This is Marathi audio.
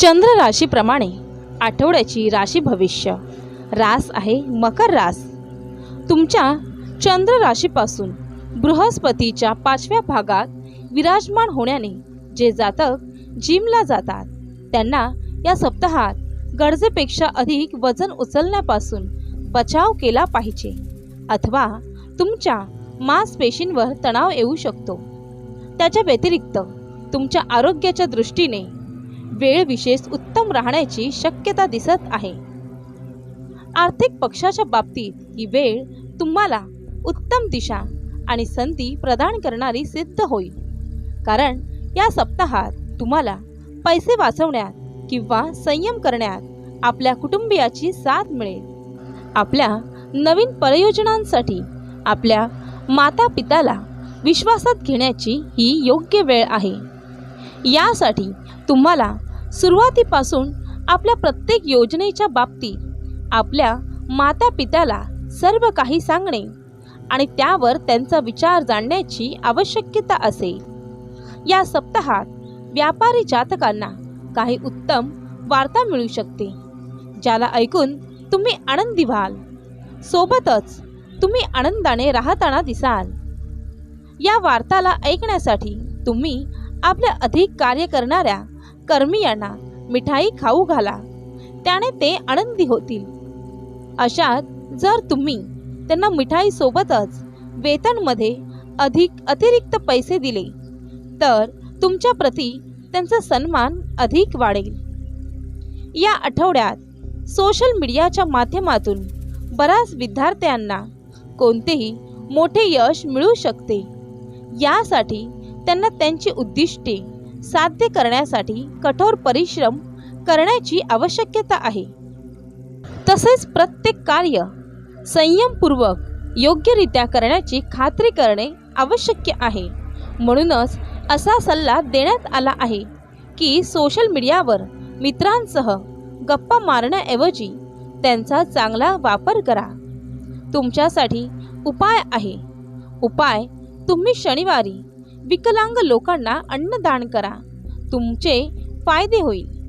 चंद्र राशीप्रमाणे आठवड्याची राशी भविष्य. रास आहे मकर रास. तुमच्या चंद्र राशीपासून बृहस्पतीच्या पाचव्या भागात विराजमान होण्याने जे जातक जिमला जातात त्यांना या सप्ताहात गरजेपेक्षा अधिक वजन उचलण्यापासून बचाव केला पाहिजे अथवा तुमच्या मांसपेशींवर तणाव येऊ शकतो. त्याच्या व्यतिरिक्त तुमच्या आरोग्याच्या दृष्टीने वेळ विशेष उत्तम राहण्याची शक्यता दिसत आहे. आर्थिक पक्षाच्या बाबतीत ही वेळ तुम्हाला उत्तम दिशा आणि संधी प्रदान करणारी सिद्ध होईल. कारण या सप्ताहात तुम्हाला पैसे वाचवण्यात किंवा संयम करण्यात आपल्या कुटुंबियाची साथ मिळेल. आपल्या नवीन परियोजनांसाठी आपल्या माता पिताला विश्वासात घेण्याची ही योग्य वेळ आहे. यासाठी तुम्हाला सुरुवातीपासून आपल्या प्रत्येक योजनेच्या बाबतीत आपल्या माता पित्याला सर्व काही सांगणे आणि त्यावर त्यांचा विचार जाणण्याची आवश्यकता असेल. या सप्ताहात व्यापारी जातकांना काही उत्तम वार्ता मिळू शकते ज्याला ऐकून तुम्ही आनंदी व्हाल. सोबतच तुम्ही आनंदाने राहताना दिसाल. या वार्ताला ऐकण्यासाठी तुम्ही आपल्या अधिक कार्य करणाऱ्या कर्मियांना मिठाई खाऊ घाला. त्याने ते आनंदी होतील. अशात जर तुम्ही त्यांना मिठाई सोबतच वेतनमध्ये अधिक अतिरिक्त पैसे दिले तर तुमच्या प्रती त्यांचा सन्मान अधिक वाढेल. या आठवड्यात सोशल मीडियाच्या माध्यमातून बऱ्याच विद्यार्थ्यांना कोणतेही मोठे यश मिळू शकते. यासाठी त्यांना त्यांची उद्दिष्टे साध्य करण्यासाठी कठोर परिश्रम करण्याची आवश्यकता आहे. तसेच प्रत्येक कार्य संयमपूर्वक योग्यरित्या करण्याची खात्री करणे आवश्यक आहे. म्हणूनच असा सल्ला देण्यात आला आहे की सोशल मीडियावर मित्रांसह गप्पा मारण्याऐवजी त्यांचा चांगला वापर करा. तुमच्यासाठी उपाय आहे. उपाय तुम्ही शनिवारी विकलांग लोकांना अन्नदान करा. तुमचे फायदे होईल.